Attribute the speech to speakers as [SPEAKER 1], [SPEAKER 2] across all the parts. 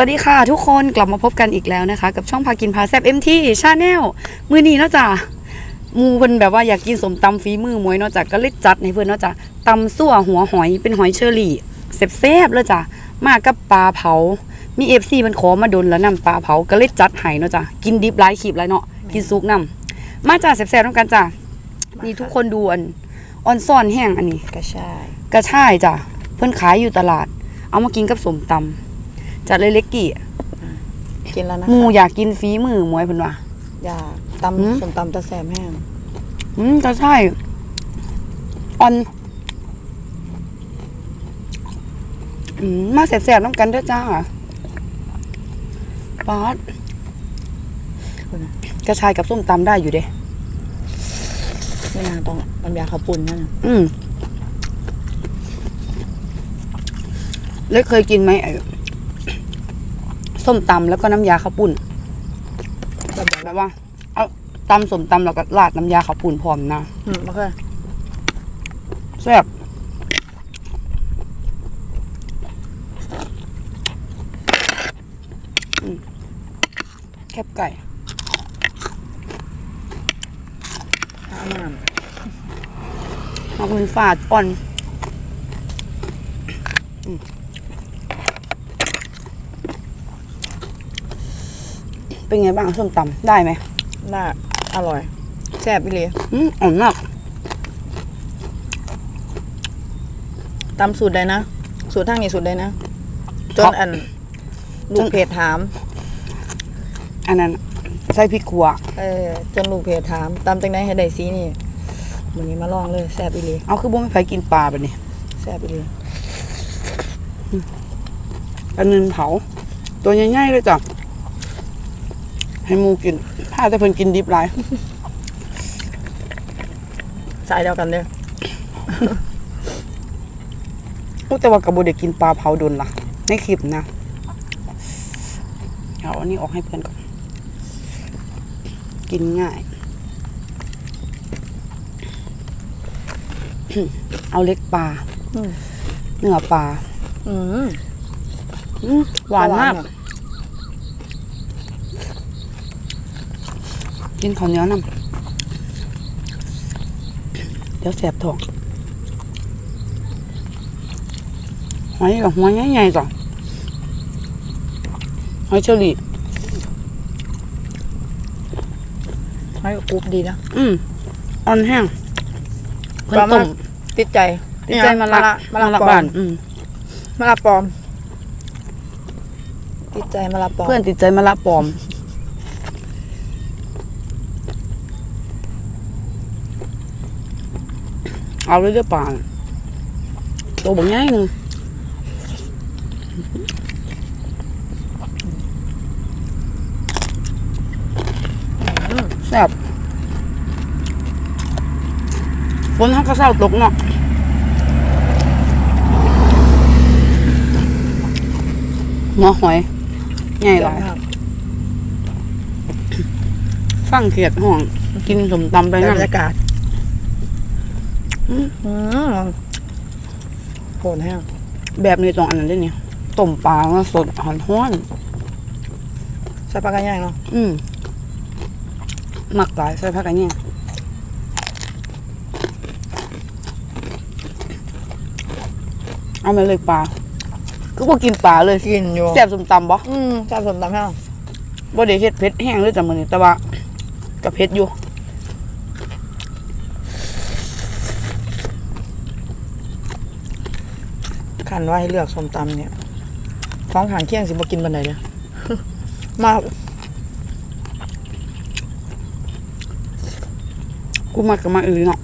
[SPEAKER 1] วัสดีค่ะทุกคนกลับมาพบกันอีกแล้วนะคะ กับช่องพากินพาแซบเอ็มทีชาแนลมือนี้เนาะจ้ะหมูเพิ่นแบบว่าอยากกินสมตำฝีมือหมวยเนาะจ้ะก็เลยจัดให้เพิ่นเนาะจ้ะตำซั่วหัวหอยเป็นหอยเชอรี่แซ่บๆเลยจ้ะมากับปลาเผา มีเอฟซีมันขอมาดนแล้วนำปลาเผาก็เลยจัดให้เนาะจ้ะกินดิบหลายขีบหลายเนาะกินซุกนำมาจ้ะแซ่บๆนำกันจ้ะนี่ทุกคนดูอันออนซ่อนแห้งอันนี้
[SPEAKER 2] กระชาย
[SPEAKER 1] กระช่ายจ้ะเพิ่นขายอยู่ตลาด เอามากินกับสมตำ จัดเลยเล็กกี่
[SPEAKER 2] กินแล้วนะ
[SPEAKER 1] หมูอยากกินฝีมือหมวยเพิ่นว่า
[SPEAKER 2] อยาก
[SPEAKER 1] หืม
[SPEAKER 2] ตำสมตำตะแสมแห้ง
[SPEAKER 1] อืมกระช่ายอ่อนอืมมาแสบๆน้ำกันเด้อจ้าป๊อด
[SPEAKER 2] คุณนะ
[SPEAKER 1] กระชายกับส้มตำได้อยู่เด้
[SPEAKER 2] ไม่นานต้องน้ำยาข้าวปุ้นนั่นน่ะ
[SPEAKER 1] อืมเล็กเคยกินไหมไอ้ ส้มตำแล้วก็น้ำยาข้าวปุ้น
[SPEAKER 2] แบบแบบ
[SPEAKER 1] แบบว่า เอาตำส้มตำแล้วก็ราดน้ำยาข้าวปุ้นพร้อมนะ
[SPEAKER 2] อืมโอเค
[SPEAKER 1] แซ่บอืมแคบไก่
[SPEAKER 2] ข้าวน้
[SPEAKER 1] มาคุณฝาดอ่อนอืม เป็นไงบ้างส้มตำได้ไหมำ
[SPEAKER 2] น่าอร่อยแซ่บอีเลย
[SPEAKER 1] อืมอ่อนมาก
[SPEAKER 2] ตำสูตรใดนะสูตรทางนี้สูตรใดนะจ
[SPEAKER 1] ครั
[SPEAKER 2] น
[SPEAKER 1] บ
[SPEAKER 2] อันลูกเพจถาม
[SPEAKER 1] อันนั้นใส่พริกขัว
[SPEAKER 2] เออจนลูกเพจถามตำจังไดให้ได้สีนี่วันนี้มาลองเลยแซ่บอีเลย
[SPEAKER 1] เอาคือบ่ไม่ใครกินปลาแบบนี้
[SPEAKER 2] แซ่บอีเลย
[SPEAKER 1] ปลาเนินเผาตัวใหญ่ๆเลยจ้ะ ให้หมูกินถ้าแต่เพิ่นกินดิบหลาย
[SPEAKER 2] สายเดียวกันเด้อ
[SPEAKER 1] โอ้แต่ว่ากับโบเด็กกินปลาเผาโดนล่ะ ในคลิปนะเอาอันนี้ออกให้เพื่อนก่อน กินง่าย เอาเล็กปลา
[SPEAKER 2] อืม
[SPEAKER 1] เนื้อปลา
[SPEAKER 2] อืม
[SPEAKER 1] อืมหวานมาก
[SPEAKER 2] อะ
[SPEAKER 1] กินข้าวเหนียวนำเดี๋ยวแสบท้องหอยกับหัวใหญ่ๆจ้ะหอยเชอรี่
[SPEAKER 2] ให้กรุบดีนะ
[SPEAKER 1] อืมอ่อนแห้งเพิ่น
[SPEAKER 2] ปลา
[SPEAKER 1] ต้
[SPEAKER 2] มามติดใจ
[SPEAKER 1] ติดใจมาละ
[SPEAKER 2] มาละ
[SPEAKER 1] ละ
[SPEAKER 2] ปลอ
[SPEAKER 1] บ้ามนอืม
[SPEAKER 2] มาละปลอม ติดใจมาละปลอม
[SPEAKER 1] เพื่อนติดใจมาละปลอม เอาเลยเด้อป่าน่ะตัวบางง่ายหนึ่งแซ่บฝนเขาก็เศร้าตกเนาะหัวหอยใหญ่หลายฟังเขียดห้อง กินสมตำไป
[SPEAKER 2] บร
[SPEAKER 1] นั่น
[SPEAKER 2] รยากาศ
[SPEAKER 1] อืม
[SPEAKER 2] อืม โผล่แห้ง
[SPEAKER 1] แบบนี้ตรงอันนั้นด้วยเนี่ยต้มปลาแล้วสดหอนห้อน
[SPEAKER 2] ใส่ปลากระย่างเนาะ
[SPEAKER 1] อืมหมักหลายใส่ผักอันเนี้ยเอามาเลยปลาก็บ่กินปลาเลย
[SPEAKER 2] กินอยู่
[SPEAKER 1] แซ่บสมตำบ่
[SPEAKER 2] อืมแซ่บสมตำแห้ง
[SPEAKER 1] บ่ได้เฮ็ดเผ็ดแห้งเลยจ้ะมื้อนี้แต่ว่าก็เผ็ดอยู่
[SPEAKER 2] ขันว่าให้เลือกสมตำเนี่ยของขางเคียงสิบ่กินบันไดเลยมา
[SPEAKER 1] กูมักก็มักอีหลีเนาะ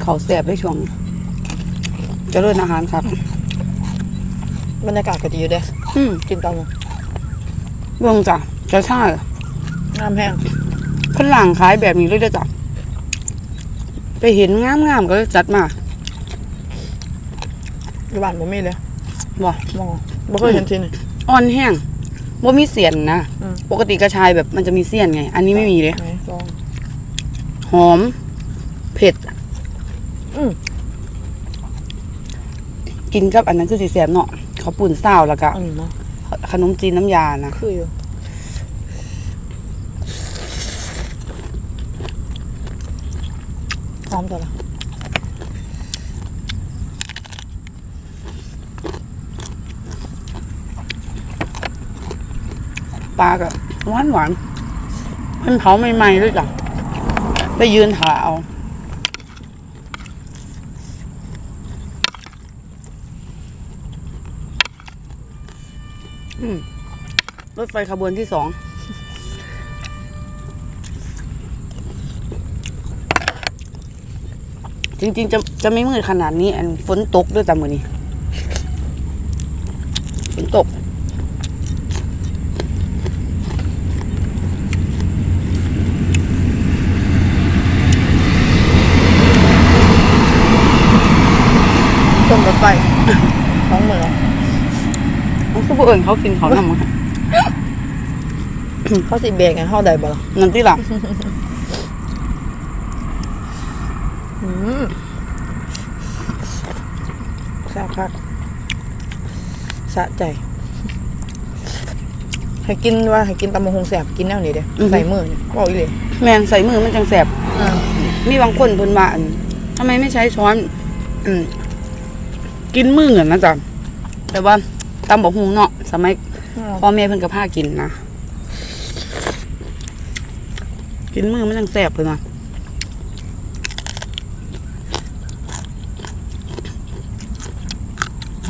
[SPEAKER 1] กินข้าวแซ่บได้ช่วงเจะเริ่อาหารครับ
[SPEAKER 2] บรรยากาศก็ดีอยู่เด้
[SPEAKER 1] อืม
[SPEAKER 2] กินตำ
[SPEAKER 1] เบิ่งจ้ะจะใช่
[SPEAKER 2] น้ำแห้ง
[SPEAKER 1] คนหลังขายแบบนี้เลยเด้อจ้ะไปเห็นงามๆก็เลยจัดมา
[SPEAKER 2] อยู่บ้านบ่มีเลย
[SPEAKER 1] บ่
[SPEAKER 2] มองบ่เคยเห็นทีนี่
[SPEAKER 1] อ่อนแห้งบ่มีเสียนนะ
[SPEAKER 2] อืม
[SPEAKER 1] ปกติกระชายแบบมันจะมีเสียนไง อันนี้ไม่มีเลย
[SPEAKER 2] ไหนลอง
[SPEAKER 1] หอม เผ็ด
[SPEAKER 2] อืม
[SPEAKER 1] กินกับอันนั้นคือสีแสบเนาะข้าวปุ่นซาวแล้วก็
[SPEAKER 2] อันนี้เนาะ
[SPEAKER 1] ขนมจีนน้ำยานะ
[SPEAKER 2] คืออยู่หอมตัวละ
[SPEAKER 1] ปลาก็หวานหวานๆเพิ่นเผาใหม่ๆด้วยจ้ะไปยืนหาเอาอืมรถ ไฟขบวนที่สองจริงๆ จะจะไม่มืดขนาดนี้อันฝนตกด้วยแต่มือนี้ฝนตก
[SPEAKER 2] ส้มรถไฟท้องเหมือน
[SPEAKER 1] มันคือผู้อื่นเขากินเขานำมั้ง
[SPEAKER 2] เขาสิเบรกไงเข้าได้บ่ล่ะ
[SPEAKER 1] นั่นที่หลัง
[SPEAKER 2] อืมแซ่บคักสะใจ ให้กินว่าให้กินตำมะฮงแสบกินแนวนี้เด้ใส่มือเนี่ยบอกอีเลย
[SPEAKER 1] แมนใส่มือมันจังแสบ
[SPEAKER 2] อ่า
[SPEAKER 1] มีบางคนเพิ่นว่าอันทำไมไม่ใช้ช้อน อืมกินมืออะนะจ๊ะแต่ว่าตำบอกฮุงเนาะสมัยพ่อแม่เพิ่นก็พากินนะ กินมือมันจังแสบเลยนะ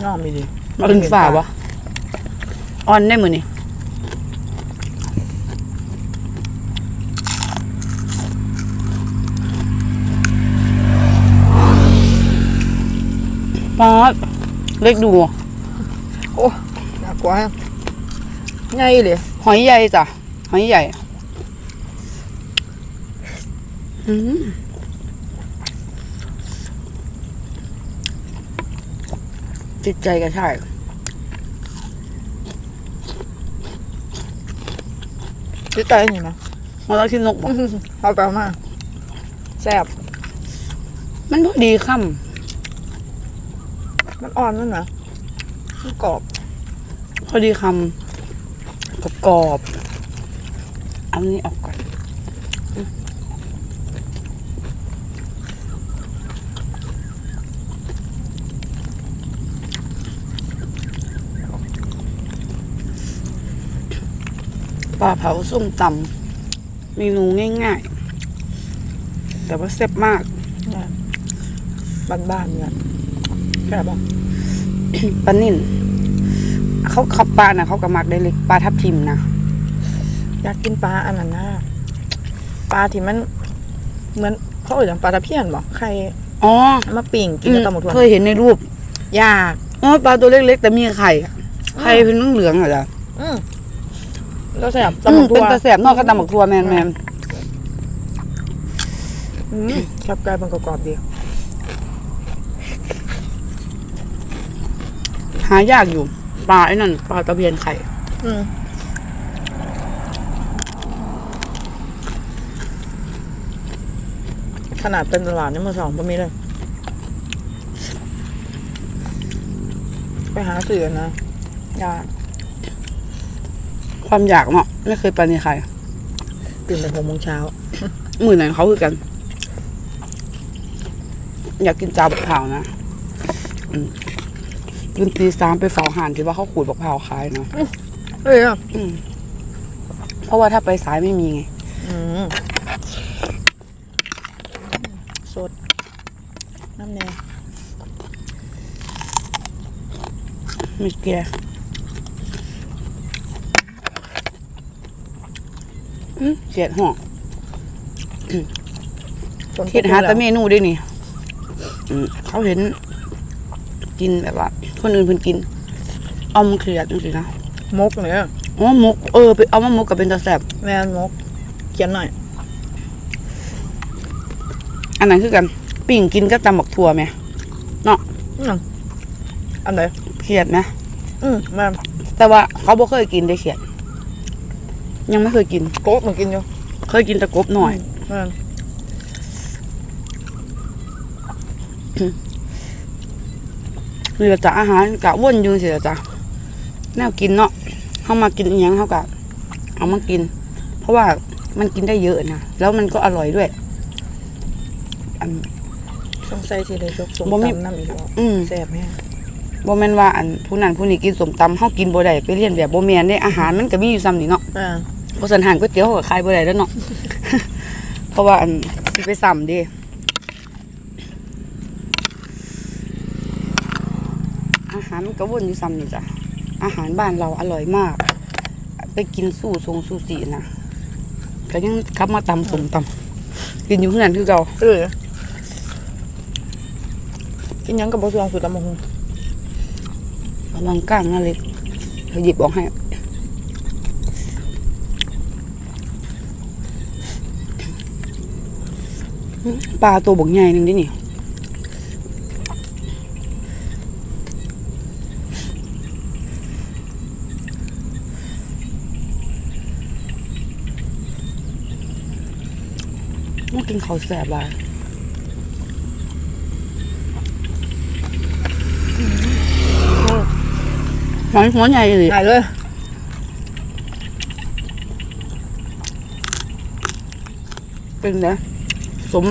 [SPEAKER 2] น้องมีดี
[SPEAKER 1] มาเป็นฝ่าวะอ่อนได้มือนี่ป๊าดเล็กดู
[SPEAKER 2] โอ้น่ากลัวใหญ่เลย
[SPEAKER 1] หอยใหญ่จ้ะ หอยใหญ่ อืมจิตใจก็ใช่
[SPEAKER 2] จิตใจนี่นะ
[SPEAKER 1] มาแล้วที่นกบอก
[SPEAKER 2] เอาไปเอามาแซ่บ
[SPEAKER 1] มันพอดีค่
[SPEAKER 2] มันอ่อนนั่นนะมันกรอบำ
[SPEAKER 1] พอดีคำกรอบๆเอานี้ออกก่อนอืม ปลาเผาส้มตำเมนูง่ายๆ แต่ว่าแซ่บมาก
[SPEAKER 2] บ้านๆเนี่ยแซ่บอะ
[SPEAKER 1] ปลานิ่นเขาขับปลานะเขากระมักได้เล็กปลาทับทิมนะ
[SPEAKER 2] อยากกินปลาอันนั้นนะปลาที่มัน เหมือนเขาเอ่ยปลาตะเพียนบอกใคร
[SPEAKER 1] อ๋อ
[SPEAKER 2] เอามาปิ่งกินกับตำหมดทุก
[SPEAKER 1] เคยเห็นในรูป
[SPEAKER 2] ยาก
[SPEAKER 1] อ๋อปลาตัวเล็กๆ แต่มีไข่อะไข่เป็นเหลืองๆเหรอจ๊ะ
[SPEAKER 2] อืมแล้วแซ่บ
[SPEAKER 1] อื
[SPEAKER 2] ตำหม
[SPEAKER 1] ม
[SPEAKER 2] ดทั
[SPEAKER 1] เป็น
[SPEAKER 2] ว
[SPEAKER 1] กระแสบนอกกระตำบักทัวแมนแมน
[SPEAKER 2] อืมครับกลายเป็นกรอบๆดี
[SPEAKER 1] หายากอยู่ปลาไอ้นั่นปลาตะเพียนไข่
[SPEAKER 2] อืมขนาดเป็นตลาดนี่มือสองก็มีเลย ไปหาสื่อนะยาก
[SPEAKER 1] ความอยากเนาะไม่เคยไปในไข่
[SPEAKER 2] ตื่นแต่หกโมงเช้า
[SPEAKER 1] มือไหนเขาคือกัน อยากกินจาบักเผาวนะอืมยืนตีสามไปเฝ้าหานที่ว่าเขาขูดบักเผาวขายเนาะ
[SPEAKER 2] เอ้ยอะ
[SPEAKER 1] อืมเพราะว่าถ้าไปสายไม่มีไง
[SPEAKER 2] อืมสด น้ำแน่
[SPEAKER 1] ไม่แก่อื เสียดห้อง
[SPEAKER 2] ฝนตก
[SPEAKER 1] เห็ดหา
[SPEAKER 2] แล้ว
[SPEAKER 1] แต่เมนูด้วยนี่อืมเขาเห็น กินแบบว่า คนอื่นเพิ่นกินเอามาเคลียดจังสินะ
[SPEAKER 2] มกเนี่ย
[SPEAKER 1] อ๋อหมกเออไปเอามามกกับเป็นตาแสบ
[SPEAKER 2] แมนมกขียนหน่อย
[SPEAKER 1] อันนั้นคือกันปิ่งกินกับตำบักถั่วไหม
[SPEAKER 2] อืมอันไหน
[SPEAKER 1] เขียดไหม
[SPEAKER 2] อืมแม่น
[SPEAKER 1] แต่ว่าเขาบ่เคยกินได้เขียด ยังไม่เคยกิน
[SPEAKER 2] โก๊กมันกินอยู่
[SPEAKER 1] เคยกินแตะกบหน่อย
[SPEAKER 2] แม่น
[SPEAKER 1] นี่แหละจ้ะอาหารกะวนอยู่สิละจ้ะแนวกินเนาะเขามากินอหยังเขากะเอามากิน เพราะว่ามันกินได้เยอะนะแล้วมันก็อร่อยด้วย อัน
[SPEAKER 2] สงสัยสิได้ยกสม
[SPEAKER 1] บ่มี
[SPEAKER 2] ตำน้ำอีกแล้ว
[SPEAKER 1] อืม
[SPEAKER 2] แซ่บแม่
[SPEAKER 1] บ่แม่นว่าอันผู้นั้นผู้นี้กินสมตำเฮากินบ่ได้ไปเรียนแบบบ่แม่นเด้อาหารมันก็มีอยู่ซ้ำนี่เนาะ
[SPEAKER 2] อ่า
[SPEAKER 1] บ่ซั่นห่านก๋วยเตี๋ยวเขาก็ขายบ่ได้แล้วเนาะ เพราะว่าอันสิไปซ้ำเด้อาหารมันก็วนอยู่ซ้ำนี่จ้ะ อาหารบ้านเราอร่อยมาก ไปกินสู้ทรงสู้สีนะก็ยังกลับมาตำสมตำกินอยู่เฮือนคือเก่า
[SPEAKER 2] เออกินหยังกับบ่สวงสุดตำบักหุ่ง
[SPEAKER 1] ระวังก้างนะเล็กเธอหยิบออกให้ ปลาตัวบกใหญ่หนึ่งดินี่มันกินเขาวแสบหลายหอยหัวใหญ่เลย
[SPEAKER 2] หายเลย
[SPEAKER 1] เป็นไง สม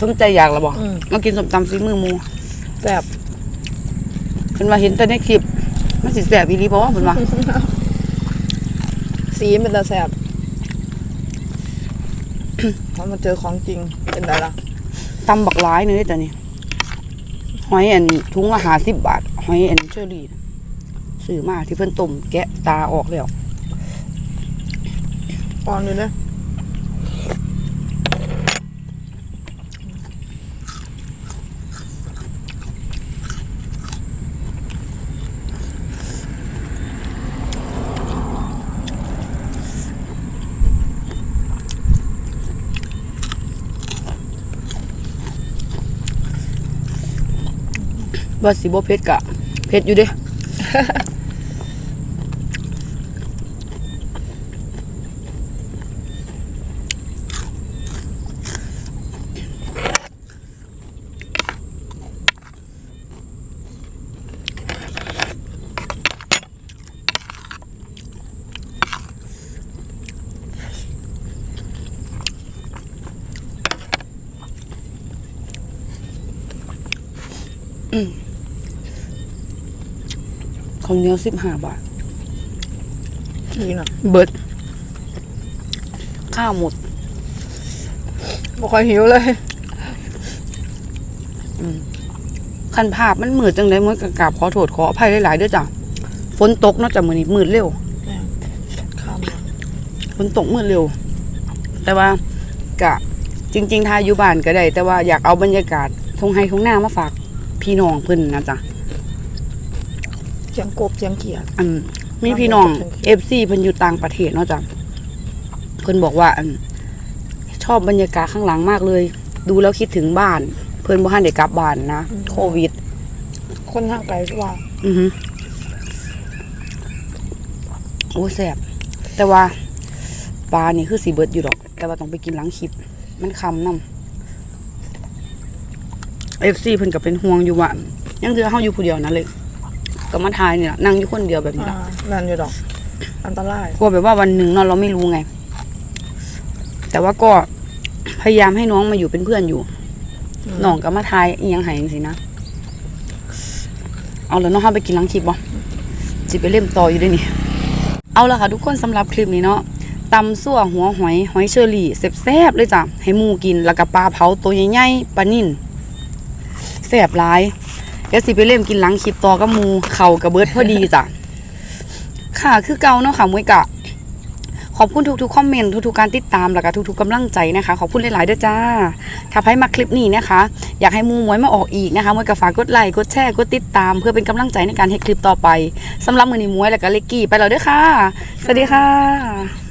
[SPEAKER 1] สมใจอยากละบอก
[SPEAKER 2] อืม
[SPEAKER 1] มากินสมตำซีมือหมู
[SPEAKER 2] แซ่บ
[SPEAKER 1] เป็นว่าเห็นแต่ในคลิป มันสิแสบอีหลีเพราะว่าเป็นว่า
[SPEAKER 2] สีเป็นตาแซ่บ พอมาเจอของจริงเป็นไรล่ะ
[SPEAKER 1] ตำบักร้ายเนื้อแต่นี่หอยอันทุงละหาสิบบาท หอยอันเชอรี่น่ะซื้อมาที่เพิ่นต้มแกะตาออกแล้ว
[SPEAKER 2] อ่อนอยู่เลย
[SPEAKER 1] ว่าสีโบเพชรกะเพชรอยู่เด้ ข้าวเหนียวสิบห้าบาท
[SPEAKER 2] ดีเนาะ
[SPEAKER 1] เบิด ข้าวหมด
[SPEAKER 2] บ่ค่อยหิวเลย
[SPEAKER 1] คันภาพมันมืดจังไดมื้อกะกราบขอโทษขออภัยหลายๆเด้อจ้ะฝนตกเนาะจ้ะมื้อนี้มืดเร็ว
[SPEAKER 2] ข้าม
[SPEAKER 1] ฝนตกมืดเร็ว แต่ว่ากะจริง ๆทายอยู่บ้านก็ได้ แต่ว่าอยากเอาบรรยากาศทงไฮทงหน้ามาฝากพี่น้องเพิ่นนะจ๊ะ
[SPEAKER 2] เสียงกบเสียงเขียด
[SPEAKER 1] อันมีพี่น้อง
[SPEAKER 2] ครับ
[SPEAKER 1] FC เพิ่นอยู่ต่างประเทศเนาะจ้ะเพิ่นบอกว่าอันชอบบรรยากาศข้างหลังมากเลย ดูแล้วคิดถึงบ้าน เพิ่นบ่ทันได้กลับบ้านนะโควิด
[SPEAKER 2] คนห่างไกลใช่ป่ะ
[SPEAKER 1] อือฮึโอ้แสบแต่ว่าปลานี่คือสีเบิดอยู่ดอก แต่ว่าต้องไปกินหล้างคลิป มันคำนำเอฟซีเพิ่นก็เป็นห่วงอยู่ว่ายังเจอเฮาอยู่ผู้เดียวนะเลย ก็มาทายเนี่ยนั่งอยู่คนเดียวแบบนี้
[SPEAKER 2] อ่า
[SPEAKER 1] ล่ะ
[SPEAKER 2] นั่นอยู่ดอก อันตราย
[SPEAKER 1] กลัวแบบว่าวันหนึ่งเนอนเราไม่รู้ไง แต่ว่าก็พยายามให้น้องมาอยู่เป็นเพื่อนอยู่
[SPEAKER 2] อืม
[SPEAKER 1] น้องก็มาทายอีหยังใหายจังสินะเอาแล้วน้องห้าไปกินหล้างคลิปบ่จิไปเล่มต่ออยู่ด้วยนี่เอาละค่ะทุกคนสำหรับคลิปนี้เนาะตำซั่วหัวหอยหอยเชอรี่แซ่บๆเลยจ้ะให้หมูกินแล้วก็ปลาเผาตัวใหญ่ๆปลานิ่นแซ่บหลาย เดี๋ยวสิไปเล่มกินหล้างคลิปต่อกับมูเข่ากับเบิร์ดพอดีจ้ะค่ะคือเก่าเนาะค่ะมวยกะ ขอบคุณทุกๆคอมเมนต์ทุกๆการติดตามแล้วก็ทุกๆกำลังใจนะคะ ขอบคุณหลายๆด้วยจ้า ถ้าใครมาคลิปนี้นะคะ อยากให้มูมวยมาออกอีกนะคะมวยก็ฝากกดไลค์กดแชร์กดติดตาม เพื่อเป็นกำลังใจในการให้คลิปต่อไปสำหรับมือนี้มวยแล้วก็เล็กกี้ไปแล้วด้วยค่ะ สวัสดีค่ะ